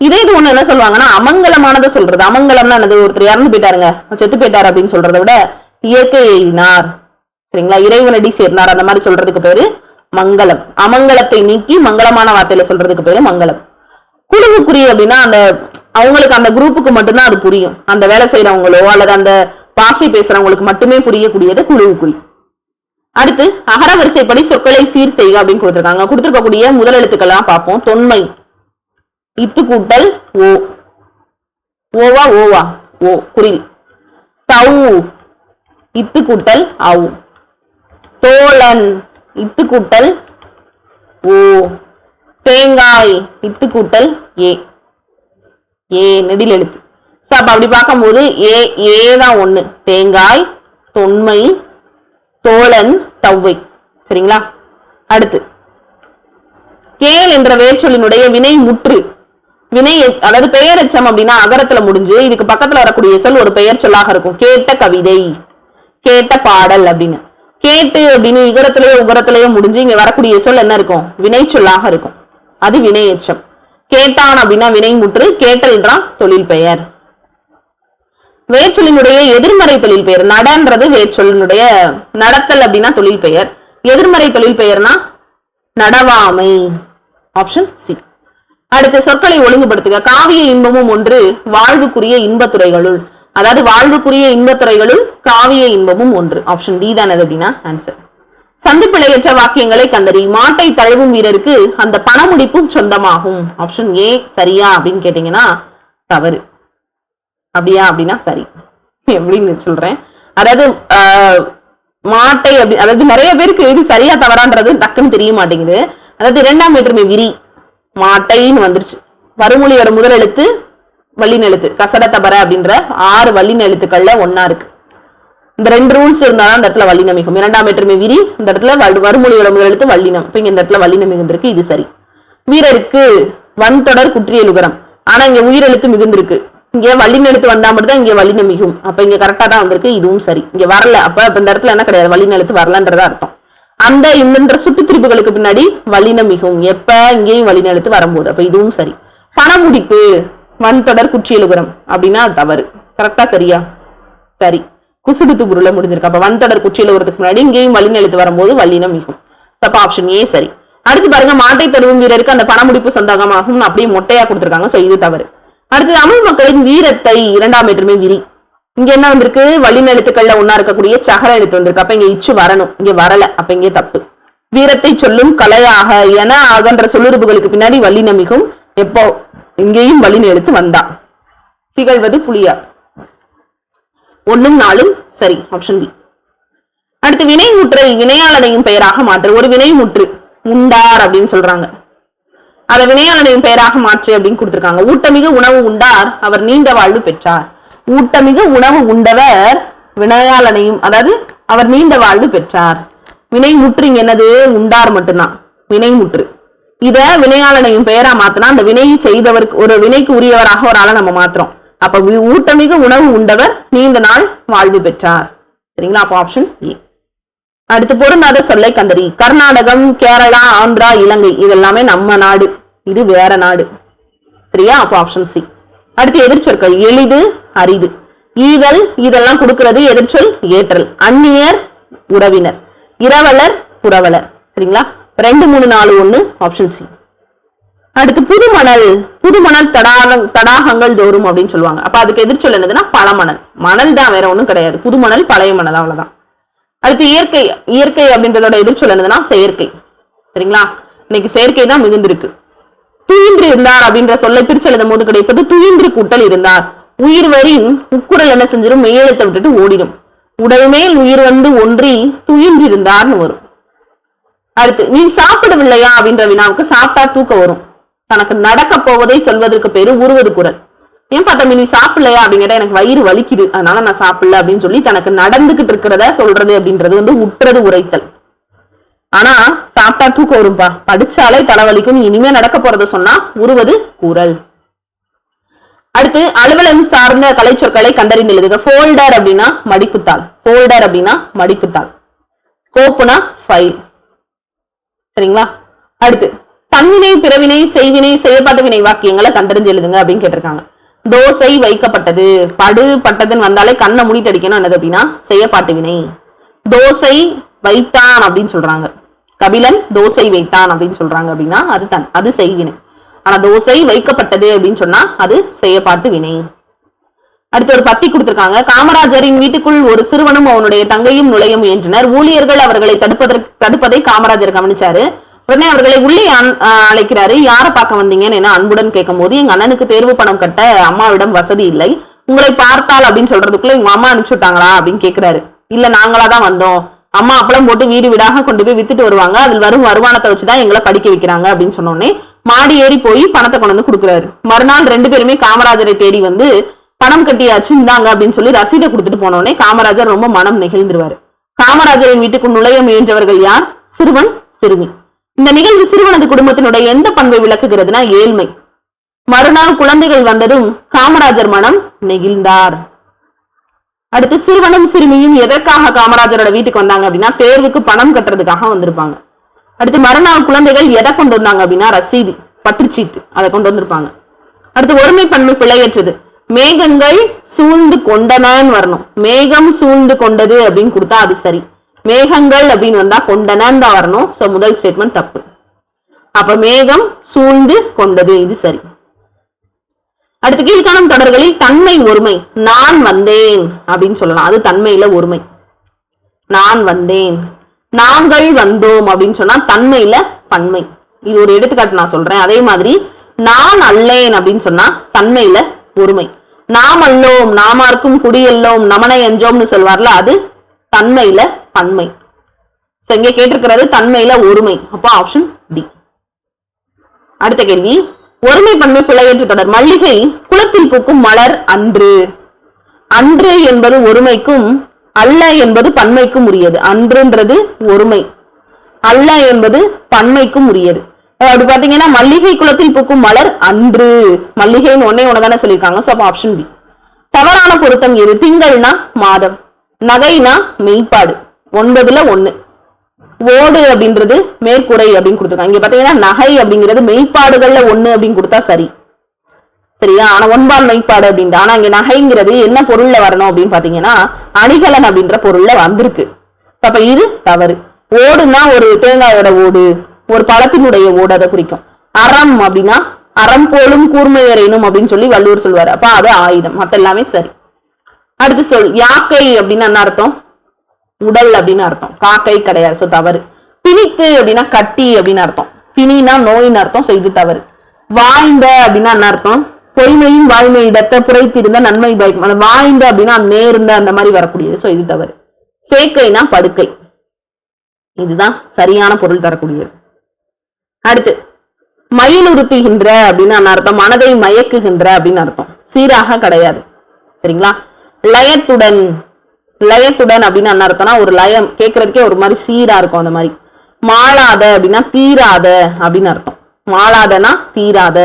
இதே இது ஒண்ணு என்ன சொல்லுவாங்கன்னா அமங்கலமானதை சொல்றது. அமங்கலம்னா என்னது? ஒருத்தர் இறந்து போயிட்டாருங்க. செத்து போயிட்டாரு அப்படின்னு சொல்றதை விட இயற்கையினார் சரிங்களா? இறைவனடி சேர்ந்தார். அந்த மாதிரி சொல்றதுக்கு பேரு மங்களம். அமங்கலத்தை நீக்கி மங்களமான வார்த்தையில சொல்றதுக்கு பேரு மங்களம். குழுவுக்குறி அப்படின்னா அந்த அவங்களுக்கு அந்த குரூப்புக்கு மட்டும்தான் அது புரியும். அந்த வேலை செய்யறவங்களோ அல்லது அந்த பாஷை பேசுறவங்களுக்கு மட்டுமே புரியக்கூடியது குழுவுக்குறி அடுத்து அகர வரிசைப்படி சொற்களை சீர் செய்க அப்படின்னு கொடுத்துருக்காங்க. கொடுத்துருக்கக்கூடிய முதல் எழுத்துக்கள்லாம் பார்ப்போம். தொன்மை. இத்து கூட்டல் ஓ. ஓவா ஓவா. ஓ குறில் தவு இத்து கூட்டல் அவு தோழன். இத்து கூட்டல் ஓ. தேங்காய் இத்து கூட்டல் ஏ. ஏ நெடில் எழுத்து. ஸோ அப்ப அப்படி பார்க்கும்போது ஏ ஏ தான் ஒண்ணு. தேங்காய் தொன்மை தோழன் தவ்வை. சரிங்களா? அடுத்து. கேள் என்ற வேர்ச்சொல்லினுடைய வினை முற்று. வினை அதாவது பெயரெச்சம் அப்படின்னா அகரத்துல முடிஞ்சு இதுக்கு பக்கத்துல வரக்கூடிய சொல் ஒரு பெயர் சொல்லாக இருக்கும். கேட்ட கவிதை கேட்ட பாடல் அப்படின்னு. கேட்டு அப்படின்னு இகரத்திலேயோ உகரத்திலேயோ முடிஞ்சு இங்க வரக்கூடிய சொல் என்ன இருக்கும்? வினை சொல்லாக இருக்கும். அது வினையேற்றம். கேட்டான் அப்படின்னா வினைமுற்று கேட்டல்ன்றான் தொழில் பெயர். வேர்ச்சொலினுடைய எதிர்மறை தொழில் பெயர் நடன்றது வேர்ச்சொலினுடைய நடத்தல் அப்படின்னா தொழில் பெயர். எதிர்மறை தொழில் பெயர்னா நடவாமை. ஆப்ஷன் சி அடுத்த சொற்களை ஒழுங்குபடுத்துக. காவிய இன்பமும் ஒன்று வாழ்வுக்குரிய இன்பத்துறைகளுள். அதாவது வாழ்வுக்குரிய இன்பத்துறைகளுள் காவிய இன்பமும் ஒன்று. ஆப்ஷன் டி தானது அப்படின்னா ஆன்சர் சந்திப்பிழையற்ற வாக்கியங்களை கண்டறி மாட்டை தழுவும் வீரருக்கு அந்த பணமுடிப்பும் சொந்தமாகும். ஆப்ஷன் ஏ சரியா? அப்படின்னு கேட்டீங்கன்னா தவறு. அப்படியா? அப்படின்னா சரி. எப்படின்னு சொல்றேன். அதாவது மாட்டை அப்படி அதாவது நிறைய பேருக்கு இது சரியா தவறான்றது டக்குன்னு தெரிய மாட்டேங்குது. அதாவது இரண்டாம் வேற்றுமை விரி மாட்டைன்னு வந்துருச்சு. வறுமொழியோட முதல் எழுத்து வல்லின எழுத்து கசட தபர அப்படின்ற ஆறு வல்லின எழுத்துக்கள்ல ஒன்னா இருக்கு. இந்த ரெண்டு ரூல்ஸ் இருந்தாலும் அந்த இடத்துல வல்லினம் மிகும் இரண்டாம் வேற்றுமை விரி இந்த இடத்துல வடு- வறுமொழியோட முதலெழுத்து வல்லினம் இப்ப இங்க இந்த இடத்துல வல்லினம் மிகுந்திருக்கு இது சரி. வீரருக்கு வன்தொடர் குற்றியலுகரம் ஆனா இங்க உயிரெழுத்து மிகுந்திருக்கு. இங்க வல்லின எழுத்து வந்தா மட்டும் தான் இங்க வல்லினம் மிகும் அப்ப இங்க கரெக்டா தான் வந்திருக்கு இதுவும் சரி. இங்க வரல. அப்ப இந்த இடத்துல என்ன கிடையாது? வல்லின எழுத்து வரலன்றதா அர்த்தம். அந்த இந்த சுட்டு திருப்புகளுக்கு பின்னாடி வல்லினம் மிகும் எப்ப இங்கேயும் வல்லின எழுத்து வரும்போது. அப்ப இதுவும் சரி. பணமுடிப்பு வன்தொடர் குற்றியலுகரம் அப்படின்னா தவறு. கரெக்டா சரியா? சரி. குசுடுத்து பொருளை முடிஞ்சிருக்கு. அப்ப வன்தொடர் குற்றியில வரதுக்கு முன்னாடி இங்கேயும் வல்லின வரும்போது வல்லினம் மிகும். அப்ப ஆப்ஷன் ஏ சரி. அடுத்து பாருங்க மாட்டை தருவும் வீரருக்கு அந்த பணமுடிப்பு சொந்தமாகும். அப்படியே மொட்டையா கொடுத்திருக்காங்க. சோ இது தவறு. அடுத்து தமிழ் மக்களின் வீரத்தை இரண்டாம் வேற்றுமை விரி. இங்க என்ன வந்திருக்கு? வல்லின எழுத்துக்கள்ல ஒன்னா இருக்கக்கூடிய சகர எழுத்து வந்திருக்கு. அப்ப இங்க இச்சு வரணும். இங்க வரல. அப்ப இங்கே தப்பு. வீரத்தை சொல்லும் கலையாக என ஆகன்ற சொல்லுறுப்புகளுக்கு பின்னாடி வல்லின எப்போ? இங்கேயும் வல்லின எழுத்து வந்தா. திகழ்வது புலியார் ஒன்னும் நாளும் சரி ஆப்ஷன் பி அடுத்து வினை முற்றை வினையாளனையும் பெயராக மாற்று. ஒரு வினை முற்று உண்டார் அப்படின்னு சொல்றாங்க. அதை வினையாளனையும் பெயராக மாற்று அப்படின்னு கொடுத்துருக்காங்க. ஊட்டமிகு உணவு உண்டார் அவர் நீண்ட வாழ்வு பெற்றார். ஊட்டமிகு உணவு உண்டவர் வினையாளனையும் அதாவது அவர் நீண்ட வாழ்வு பெற்றார். வினை முற்று என்னது? உண்டார் மட்டும்தான். வினை முற்று இத வினையாளனையும் பெயரா மாத்தினா அந்த வினை செய்தவருக்கு ஒரு வினைக்கு உரியவராக ஒரு ஆளை நம்ம மாத்திரம் அப்ப ஊட்டமிகு உணவு உண்டவர் நீண்ட நாள் வாழ்வு பெற்றார். சரிங்களா? அப்ப ஆப்ஷன் ஏ அடுத்து பொருந்தாத சொல்லை கண்டறி. கர்நாடகம் கேரளா ஆந்திரா இலங்கை இதெல்லாமே நம்ம நாடு. இது வேற நாடு. சரியா? அப்போ ஆப்ஷன் சி அடுத்து எதிர்ச்சொற்கள் எளிது அரிது. ஈதல் இதெல்லாம் கொடுக்கிறது எதிர்ச்சொல் ஏற்றல். அந்நியர் உறவினர். இரவலர் புறவலர். சரிங்களா? ரெண்டு மூணு நாலு ஒன்று ஆப்ஷன் சி அடுத்து புதுமணல் புதுமணல் தடாக தடாகங்கள் தோறும் அப்படின்னு சொல்லுவாங்க. அப்ப அதுக்கு எதிர்ச்சொல் என்னதுன்னா பழமணல். மணல் தான் வேற ஒண்ணும் கிடையாது. புதுமணல் பழைய மணல் அவ்வளவுதான். அடுத்து இயற்கை இயற்கை அப்படின்றதோட எதிர்ச்சொல் என்னதுன்னா செயற்கை. சரிங்களா? இன்னைக்கு செயற்கை தான் மிகுந்திருக்கு. துயின்று இருந்தார் அப்படின்ற சொல்லை பிரிச்சு எழுதும் போது கிடைப்பது துயின்று கூட்டல் இருந்தார். உயிர் வரின் உக்குரல் என்ன செஞ்சிடும் மெய்யெழுத்தை விட்டுட்டு ஓடிடும் உடல் மேல் உயிர் வந்து ஒன்றி துயின்றிருந்தார்னு வரும். அடுத்து நீ சாப்பிடவில்லையா அப்படின்ற வினாவுக்கு சாப்பிட்டா தூக்கம் வரும். தனக்கு நடக்க போவதை சொல்வதற்கு பேரு உருவது குரல். ஏன் பார்த்தா நீ சாப்பிடலையா அப்படிங்கிட்ட எனக்கு வயிறு வலிக்குது. அதனால நான் சாப்பிடல அப்படின்னு சொல்லி தனக்கு நடந்துகிட்டு இருக்கிறத சொல்றது அப்படின்றது வந்து உற்றது உரைத்தல். ஆனா சாப்பிட்டா தூக்கம் வரும்பா. படிச்சாலே தலைவலிக்கும். இனிமே நடக்க போறத சொன்னா உருவது குரல். அடுத்து அலுவலகம் சார்ந்த கலைச்சொற்களை கண்டறிந்து எழுதுக. ஃபோல்டர் அப்படின்னா மடிப்புத்தாள். ஃபோல்டர் அப்படின்னா மடிப்புத்தாள். கோப்புனா ஃபைல் சரிங்களா? அடுத்து தன்வினை பிறவினை செய்வினை செயல்பாட்டு வினை வாக்கியங்களை கண்டறிஞ்சு எழுதுங்க அப்படின்னு கேட்டிருக்காங்க. தோசை வைக்கப்பட்டது. படு பட்டதுன்னு வந்தாலே கண்ணை மூடிட்டு அடிக்கணும். என்னது அப்படின்னா செய்யப்பாட்டு வினை. தோசை வைத்தான் அப்படின்னு சொல்றாங்க. கபிலன் தோசை வைத்தான் அப்படின்னு சொல்றாங்க அப்படின்னா அது தன் அது செய்வினை. ஆனா தோசை வைக்கப்பட்டது அப்படின்னு சொன்னா அது செய்யப்பாட்டு வினை. அடுத்து ஒரு பத்தி கொடுத்திருக்காங்க. காமராஜரின் வீட்டுக்குள் ஒரு சிறுவனும் அவனுடைய தங்கையும் நுழைய முயன்றனர். ஊழியர்கள் அவர்களை தடுப்பதற்கு தடுப்பதை காமராஜர் கவனிச்சாரு. உடனே அவர்களை உள்ளே அழைக்கிறாரு. யாரை பார்க்க வந்தீங்கன்னு என்ன அன்புடன் கேட்கும்போது எங்க அண்ணனுக்கு தேர்வு பணம் கட்ட அம்மாவிடம் வசதி இல்லை. உங்களை பார்த்தால் அப்படின்னு சொல்றதுக்குள்ள எங்க அம்மா அனுப்பிச்சு விட்டாங்களா அப்படின்னு கேக்குறாரு இல்ல நாங்களா தான் வந்தோம். அம்மா அப்பளம் போட்டு வீடு வீடாக கொண்டு போய் வித்துட்டு வருவாங்க. அதில் வரும் வருமானத்தை வச்சுதான் எங்களை படிக்க வைக்கிறாங்க அப்படின்னு சொன்னோடனே மாடி ஏறி போய் பணத்தை கொண்டு வந்து கொடுக்குறாரு. மறுநாள் ரெண்டு பேருமே காமராஜரை தேடி வந்து பணம் கட்டியாச்சு இந்தாங்க அப்படின்னு சொல்லி ரசீதை கொடுத்துட்டு போனோடனே காமராஜர் ரொம்ப மனம் நெகிழ்ந்துருவாரு. காமராஜரின் வீட்டுக்கு நுழைய முயன்றவர்கள் யார்? சிறுவன் சிறுமி. இந்த நிகழ்வு சிறுவனது குடும்பத்தினுடைய எந்த பண்பை விளக்குகிறதுனா ஏழ்மை. மறுநாள் குழந்தைகள் வந்ததும் காமராஜர் மனம் நெகிழ்ந்தார். அடுத்து சிறுவனும் சிறுமியும் எதற்காக காமராஜரோட வீட்டுக்கு வந்தாங்க அப்படின்னா தேர்வுக்கு பணம் கட்டுறதுக்காக வந்திருப்பாங்க. அடுத்து மறுநாள் குழந்தைகள் எதை கொண்டு வந்தாங்க அப்படின்னா ரசீது பற்றுச்சீட்டு அதை கொண்டு வந்திருப்பாங்க. அடுத்து ஒருமை பன்மை பிழையற்றது. மேகங்கள் சூழ்ந்து கொண்டனன்னு வரணும். மேகம் சூழ்ந்து கொண்டது அப்படின்னு கொடுத்தா அது சரி. மேகங்கள் அப்படின்னு வந்தா கொண்டனன்னு தான் வரணும். சோ முதல் ஸ்டேட்மெண்ட் தப்பு. அப்ப மேகம் சூழ்ந்து கொண்டது இது சரி. அடுத்து கீழ்காணும் தொடர்களில் தன்மை ஒருமை. நான் வந்தேன் அப்படின்னு சொல்லலாம். அது தன்மையில ஒருமை. நான் வந்தேன். நாங்கள் வந்தோம் அப்படின்னு சொன்னா தன்மையில பன்மை. இது ஒரு எடுத்துக்காட்டு நான் சொல்றேன். அதே மாதிரி நான் அல்லேன் அப்படின்னு சொன்னா தன்மையில ஒருமை. நாம் அல்லோம் நாமார்க்கும் குடியல்லோம் நமனை என்றோம்னு சொல்வார்ல அது தன்மையில பன்மை சோ இங்க கேட்டிருக்கிறது தன்மையில ஒருமை. அப்போ ஆப்ஷன் டி அடுத்த கேள்வி. ஒருமை பன்மை பிழையற்ற தொடர். மல்லிகை குளத்தில் பூக்கும் மலர் அன்று. அன்று என்பது ஒருமைக்கும் அல்ல என்பது பன்மைக்கும் உரியது. அன்றுன்றது ஒருமை. அல்ல என்பது பன்மைக்கும் உரியது. அப்படி பாத்தீங்கன்னா மல்லிகை குளத்தில் பூக்கும் மலர் அன்று. மல்லிகைன்னு ஒன்னே ஒன்னு சொல்லியிருக்காங்க. சோ அப்போ ஆப்ஷன் பி தவறான பொருத்தம் எது? திங்கள்னா மாதம். நகைனா மெய்ப்பாடு. ஒன்பதுல ஒன்று ஓடு அப்படின்றது மேற்கூரை அப்படின்னு கொடுத்துருக்காங்க. இங்க பாத்தீங்கன்னா நகை அப்படிங்கிறது மெய்ப்பாடுகள்ல ஒண்ணு அப்படின்னு கொடுத்தா சரி. சரியா? ஆனா ஒன்பால் மெய்ப்பாடு அப்படின்ட்டு. ஆனா இங்க நகைங்கிறது என்ன பொருள்ல வரணும் அப்படின்னு பாத்தீங்கன்னா அணிகலன் அப்படின்ற பொருள்ல வந்திருக்கு. அப்ப இது தவறு. ஓடுனா ஒரு தேங்காயோட ஓடு ஒரு பழத்தினுடைய ஓடு அதை குறிக்கும். அறம் அப்படின்னா அறம் போலும் கூர்மையறைனும் அப்படின்னு சொல்லி வள்ளுவர் சொல்வாரு. அப்ப அது ஆயுதம். மத்த எல்லாமே சரி. அடுத்து சொல் யாக்கை அப்படின்னு என்ன அர்த்தம்? உடல் அப்படின்னு அர்த்தம். காக்கை கிடையாது. ஸோ தவறு. பிணித்து அப்படின்னா கட்டி அப்படின்னு அர்த்தம். பிணினா நோயின்னு அர்த்தம். ஸோ இது தவறு. வாய்ந்த அப்படின்னா என்ன அர்த்தம்? பொய்மையும் வாய்மை இடத்த புரைத்திருந்த நன்மை பயக்கும் அந்த வாய்ந்த அப்படின்னா நேர்ந்த அந்த மாதிரி வரக்கூடியது. ஸோ இது தவறு. சேர்க்கைனா படுக்கை. இதுதான் சரியான பொருள் தரக்கூடியது. அடுத்து மயிலுறுத்துகின்ற அப்படின்னு அர்த்தம்? மனதை மயக்குகின்ற அப்படின்னு அர்த்தம். சீராக கிடையாது. சரிங்களா? லயத்துடன் லயத்துடன் அப்படின்னு என்ன அர்த்தம்னா ஒரு லயம் கேட்கறதுக்கே ஒரு மாதிரி சீரா இருக்கும் அந்த மாதிரி. மாளாத அப்படின்னா தீராத அப்படின்னு அர்த்தம். மாளாதனா தீராத.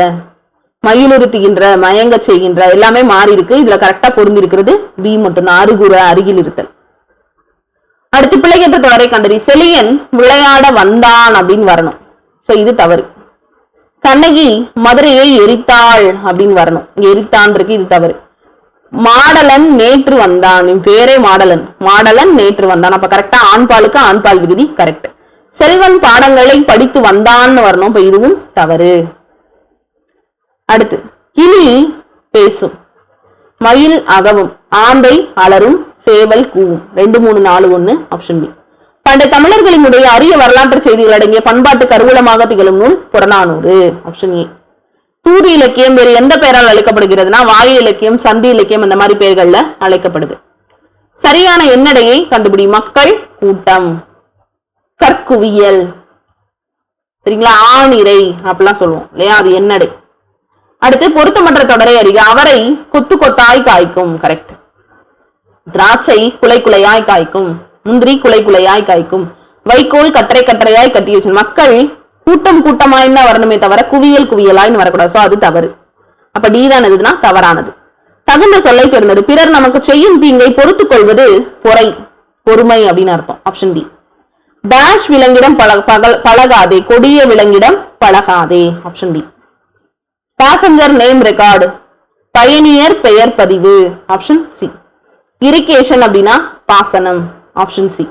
மயிலுறுத்துகின்ற மயங்க செய்கின்ற எல்லாமே மாறி இருக்கு. இதுல கரெக்டா பொருந்திருக்கிறது பி மட்டும்தான். அருகுற அருகில் இருத்தல் அடுத்து பிள்ளைகேற்ற தவறை கண்டறி. செலியன் விளையாட வந்தான் அப்படின்னு வரணும். சோ இது தவறு. கண்ணகி மதுரையை எரித்தாள் அப்படின்னு வரணும். எரித்தான் இருக்கு இது தவறு. மாடலன் நேற்று வந்தான். இவன் பேரே மாடலன். மாடலன் நேற்று வந்தான். அப்ப கரெக்டா ஆண்பாலுக்கு ஆண்பால் விகுதி கரெக்ட் செல்வன் பாடங்களை படித்து வந்தான்னு வரணும். இப்ப இதுவும் தவறு. அடுத்து கிளி பேசும். மயில் அகவும். ஆந்தை அலரும். சேவல் கூவும். ரெண்டு மூணு நாலு ஒண்ணு ஆப்ஷன் பி பண்டைய தமிழர்களினுடைய அரிய வரலாற்று செய்திகள் அடங்கிய பண்பாட்டு கருவூலமாக திகழும் நூல் புறநானூறு. ஆப்ஷன் ஏ தூது இலக்கியம் வேறு எந்த பெயரால் அழைக்கப்படுகிறதுனா வாயு இலக்கியம் சந்தி இலக்கியம் அந்த மாதிரி பெயர்கள்ல அழைக்கப்படுது. சரியான எண்ணடையை கண்டுபிடி மக்கள் கூட்டம். கற்குவியல். சரிங்களா? ஆணிரை அப்படிலாம் சொல்லுவோம் இல்லையா? அது எண்ணடை. அடுத்து பொருத்தமற்ற தொடரை அறிக. அவரை கொத்து கொத்தாய் காய்க்கும் கரெக்ட் திராட்சை குலை குலையாய் காய்க்கும் முந்திரி குலை குலையாய் காய்க்கும் வைக்கோல் கட்டரை கட்டரையாய் கட்டி வச்சு மக்கள் கூட்டம் கூட்டமாய் தான் வரணுமே தவிர குவியல் குவியலாயின்னு வரக்கூடாது. ஸோ அது தவறு. அப்ப டி தவறானது. தகுந்த சொல்லை தேர்ந்தெடு பிறர் நமக்கு செய்யும் தீங்கை பொறுத்துக் கொள்வது பொறை பொறுமை அப்படின்னு அர்த்தம். ஆப்ஷன் டி டேஷ் விலங்கிடம் பழ பகல் பழகாதே. கொடிய விலங்கிடம் பழகாதே. Option D passenger name record பயணியர் பெயர் பதிவு. ஆப்ஷன் சி இரிகேஷன் அப்படின்னா பாசனம். ஆப்ஷன் சி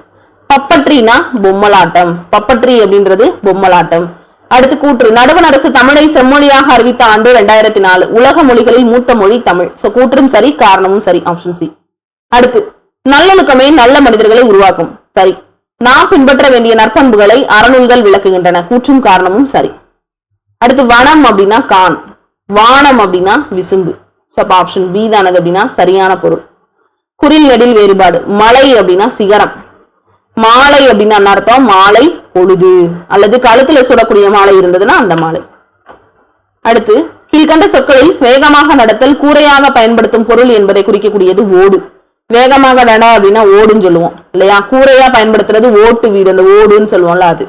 பப்பட்ரினா பொம்மலாட்டம். பப்பட்ரி அப்படின்றது பொம்மலாட்டம். அடுத்து கூற்று. நடுவண் அரசு தமிழை செம்மொழியாக அறிவித்த ஆண்டு ரெண்டாயிரத்தி நாலு. உலக மொழிகளில் மூத்த மொழி தமிழ். சோ கூற்றும் சரி காரணமும் சரி ஆப்ஷன் சி அடுத்து நல்லொழுக்கமே நல்ல மனிதர்களை உருவாக்கும். சரி. நாம் பின்பற்ற வேண்டிய நற்பண்புகளை அறநூல்கள் விளக்குகின்றன. கூற்றும் காரணமும் சரி. அடுத்து வனம் அப்படின்னா கான். வானம் அப்படின்னா விசும்பு. ஆப்ஷன் பி தானது அப்படின்னா சரியான பொருள். குறில் நெடில் வேறுபாடு. மலை அப்படின்னா சிகரம். மாலை அப்படின்னு என்ன அர்த்தம்? மாலை பொழுது. அல்லது கழுத்துல சுடக்கூடிய மாலை இருந்ததுன்னா அந்த மாலை. அடுத்து கீழ்கண்ட சொற்களில் வேகமாக நடத்தல் கூரையாக பயன்படுத்தும் பொருள் என்பதை குறிக்கக்கூடியது ஓடு. வேகமாக நட அப்படின்னா ஓடுன்னு சொல்லுவோம் இல்லையா? கூரையா பயன்படுத்துறது ஓட்டு வீடு அந்த ஓடுன்னு சொல்லுவோம்ல அது.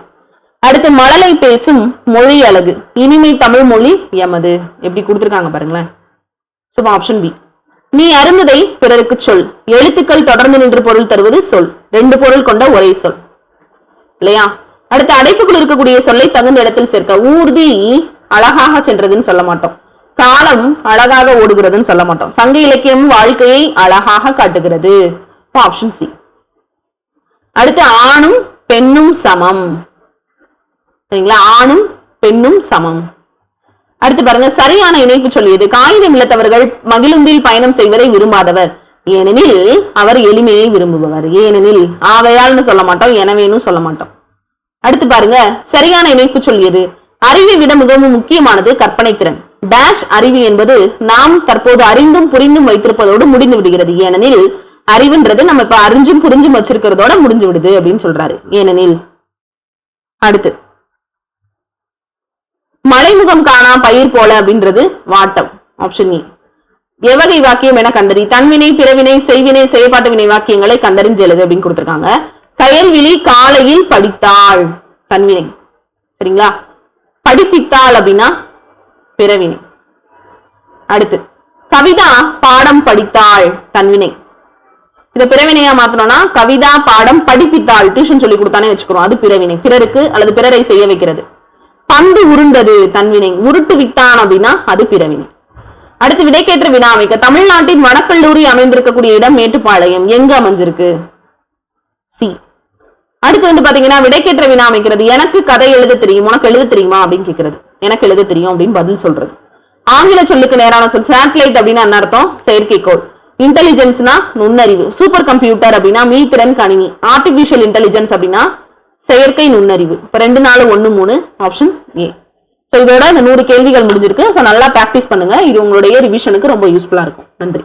அடுத்து மழலை பேசும் மொழி அழகு. இனிமை தமிழ் மொழி எமது. எப்படி கொடுத்துருக்காங்க பாருங்களேன். சும்மா ஆப்ஷன் பி நீ அருந்ததை பிறருக்கு சொல். எழுத்துக்கள் தொடர்ந்து நின்று பொருள் தருவது சொல். ரெண்டு பொருள் கொண்ட ஒரே சொல். இல்லையா? அடுத்து அடைப்புக்குள் இருக்கக்கூடிய சொல்லை தகுந்த இடத்தில் சேர்க்க ஊர்தி அழகாக சென்றதுன்னு சொல்ல மாட்டோம். காலம் அழகாக ஓடுகிறதுன்னு சொல்ல மாட்டோம். சங்க இலக்கியம் வாழ்க்கையை அழகாக காட்டுகிறது. ஆப்ஷன் சி அடுத்து ஆணும் பெண்ணும் சமம். சரிங்களா? ஆணும் பெண்ணும் சமம். அடுத்து பாருங்க சரியான இணைப்பு சொல்லியது. காகிதம் இல்லத்தவர்கள் மகிழுந்தில் பயணம் செய்வதை விரும்பாதவர். ஏனெனில் அவர் எளிமையை விரும்புபவர். ஏனெனில் ஆவையால்னு சொல்ல மாட்டோம் எனவேன்னு சொல்ல மாட்டோம். அடுத்து பாருங்க சரியான இணைப்பு சொல்லியது. அறிவை விட மிகவும் முக்கியமானது கற்பனை திறன். டேஷ் அறிவு என்பது நாம் தற்போது அறிந்தும் புரிந்தும் வைத்திருப்பதோடு முடிந்து விடுகிறது. ஏனெனில் அறிவுன்றது நம்ம இப்ப அறிஞ்சும் புரிஞ்சும் வச்சிருக்கிறதோட முடிஞ்சு விடுது அப்படின்னு சொல்றாரு. ஏனெனில் அடுத்து மலைமுகம் காணா பயிர் போல அப்படின்றது வாட்டம் ஆப்ஷன் e. எவகை வாக்கியம் என கண்டறி தன்வினை பிறவினை செய்வினை செயற்பாட்டு வினை வாக்கியங்களை கண்டறிஞ்சு எழுது அப்படின்னு கொடுத்துருக்காங்க. கயல்விழி காலையில் படித்தாள் தன்வினை. சரிங்களா? படிப்பித்தாள் அப்படின்னா பிறவினை. அடுத்து கவிதா பாடம் படித்தாள் தன்வினை. இதை பிறவினையா மாத்தணும்னா கவிதா பாடம் படிப்பித்தாள் டியூஷன் சொல்லி கொடுத்தானே வச்சுக்கிறோம். அது பிறவினை. பிறருக்கு அல்லது பிறரை செய்ய வைக்கிறது. பந்து உருண்டது தன்வினை. உருட்டு விட்டான் அப்படின்னா அது பிறவினை. அடுத்து விடைக்கேற்ற வினா அமைக்க தமிழ்நாட்டின் வனக்கல்லூரி அமைந்திருக்கக்கூடிய இடம் மேட்டுப்பாளையம். எங்க அமைஞ்சிருக்கு? சி. அடுத்து வந்து பாத்தீங்கன்னா விடைக்கேற்ற வினா அமைக்கிறது எனக்கு கதை எழுத தெரியும் உனக்கு எழுத தெரியுமா அப்படின்னு கேட்கறது எனக்கு எழுத தெரியும் அப்படின்னு பதில் சொல்றது. ஆங்கில சொல்லுக்கு நேரான சொல். சேட்டலைட் அப்படின்னா என்ன அர்த்தம்? செயற்கைக்கோள். இன்டெலிஜென்ஸ்னா நுண்ணறிவு. சூப்பர் கம்ப்யூட்டர் அப்படின்னா மீத்திறன் கணினி. ஆர்டிபிஷியல் இன்டெலிஜென்ஸ் அப்படின்னா செயற்கை நுண்ணறிவு. இப்போ ரெண்டு நாலு ஒன்று மூணு ஆப்ஷன் ஏ ஸோ இதோட இந்த நூறு கேள்விகள் முடிஞ்சிருக்கு. ஸோ நல்லா ப்ராக்டிஸ் பண்ணுங்கள் இது உங்களுடைய ரிவிஷனுக்கு ரொம்ப யூஸ்ஃபுல்லாக இருக்கும். நன்றி.